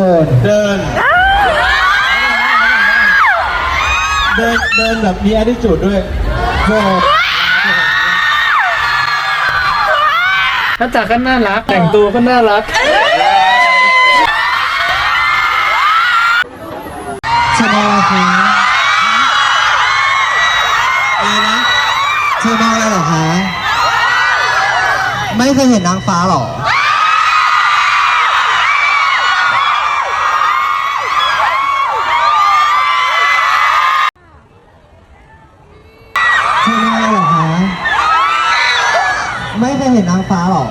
ดิน เดิน เดิน เดินแบบมี attitude ด้วยเดินถ้าจากก็น่ารัก แต่งตัวก็น่ารักเธอมองอะไรคะอะไรนะเธอมองอะไรเหรอคะ ไม่เคยเห็นนางฟ้าเหรอ ช่วยแม่หรอคะไม่เคยเห็นนางฟ้าหรอ